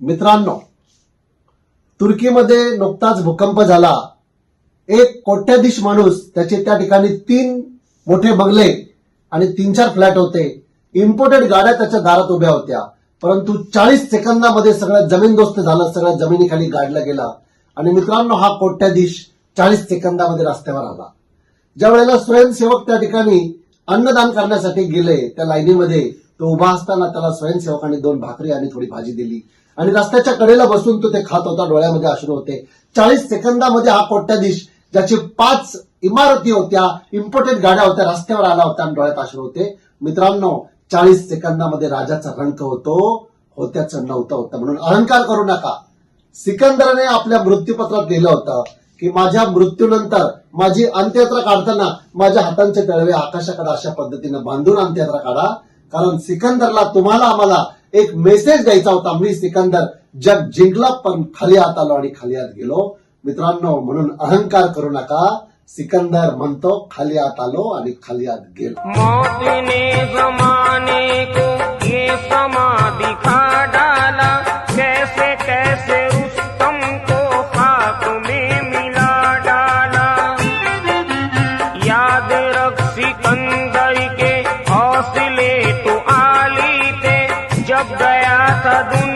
मित्रांनो तुर्कीमध्ये नुकताच भूकंप झाला. एक कोट्याधीश माणूस त्याचे त्या ठिकाणी तीन मोठे बंगले आणि तीन चार फ्लॅट होते. इम्पोर्टेड गाड्या त्याच्या दारात उभ्या होत्या. परंतु चाळीस सेकंदामध्ये सगळं जमीनदोस्त झालं सगळ्या जमिनीखाली गाडला गेला. आणि मित्रांनो हा कोट्याधीश चाळीस सेकंदामध्ये रस्त्यावर आला. ज्या वेळेला स्वयंसेवक त्या ठिकाणी अन्नदान करण्यासाठी गेले त्या लाईनीमध्ये तो उभा असताना त्याला स्वयंसेवकांनी दोन भाकरी आणि थोडी भाजी दिली. आणि रस्त्याच्या कडेला बसून तो ते खात होता डोळ्यामध्ये अश्रू होते. चाळीस सेकंदामध्ये हा कोट्याधीश ज्याची पाच इमारती होत्या इम्पोर्टेड गाड्या होत्या रस्त्यावर आला होता आणि डोळ्यात अश्रू होते. मित्रांनो चाळीस सेकंदामध्ये राजाचा रंक होतो होत्याचं नव्हतं होतं. म्हणून अहंकार करू नका. सिकंदरने आपल्या मृत्यूपत्रात लिहिलं होतं की माझ्या मृत्यूनंतर माझी अंत्ययात्रा काढताना माझ्या हातांचे तळवे आकाशाकडे अशा पद्धतीनं बांधून अंत्ययात्रा काढा. कारण सिकंदरला तुम्हाला आम्हाला एक मेसेज द्यायचा होता मी सिकंदर. जग जिंकला पण खाली आत आलो आणि खाली आत गेलो. मित्रांनो म्हणून अहंकार करू नका. सिकंदर म्हणतो खाली आत आलो आणि खाली आत गेलो. ಸದು